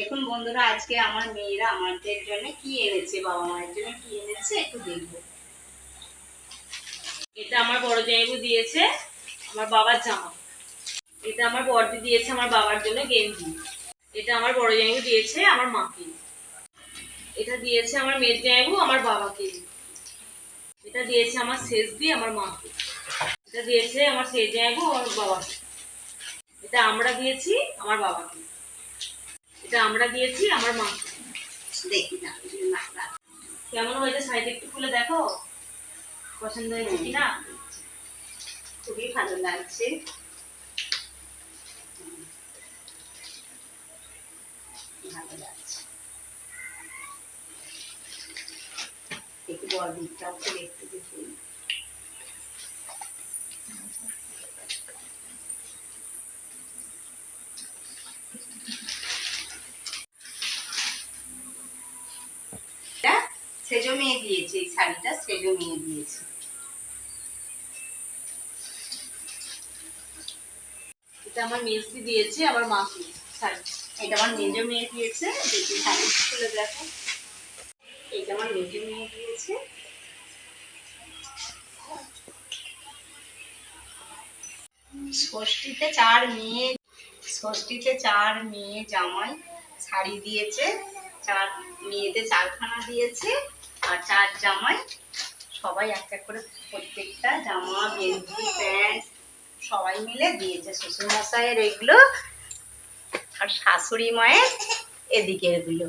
দেখুন বন্ধুরা, আজকে আমার মেয়েরা আমাদের জন্য কি এনেছে, বাবা মায়ের জন্য কি এনেছে একটু দেখব। এটা আমার বড় জামাইবু দিয়েছে, আমার বাবার জামা। এটা আমার বড়দি দিয়েছে, আমার বাবার জন্য গেঞ্জি। এটা আমার বড় জামাইবু দিয়েছে, আমার মাকে। এটা দিয়েছে আমার মেজ জামাইবু, আমার বাবাকে। এটা দিয়েছে আমার শেষ দিয়ে আমার মাকে। এটা দিয়েছে আমার শেষ জামাইবু, আমার বাবাকে। এটা আমরা দিয়েছি, আমার বাবাকে। এটা আমরা দিয়েছি, আমার মাকে দেখি। কেমন হয়েছে শাড়িটা একটু খুলে দেখো? পছন্দ হয়েছে কিনা? খুবই ভালো লাগছে। একটু বড় দিকটাও তো দেখতে দেখুন এটা সেজো মেয়ে দিয়েছে, এই শাড়িটা সেজো মেয়ে দিয়েছে। এটা আমার মেজদি দিয়েছে, আমার মাকে শাড়ি। এটা আমার মেজ মেয়ে দিয়েছে, দেখি শাড়ি খুলে দেখো। এটা আমার মেজ মেয়ে দিয়েছে। ষষ্ঠীতে চার মেয়ে, ষষ্ঠীতে চার মেয়ে জামাই শাড়ি দিয়েছে, চার মেয়েতে চারখানা দিয়েছে। চার জামাই, সবাই এক এক করে প্রত্যেকটা জামা, গেঞ্জি, প্যান্ট সবাই মিলে দিয়েছে শ্বশুরমশাইয়ের এগুলো আর শাশুড়ি মায়ের এদিকে এগুলো।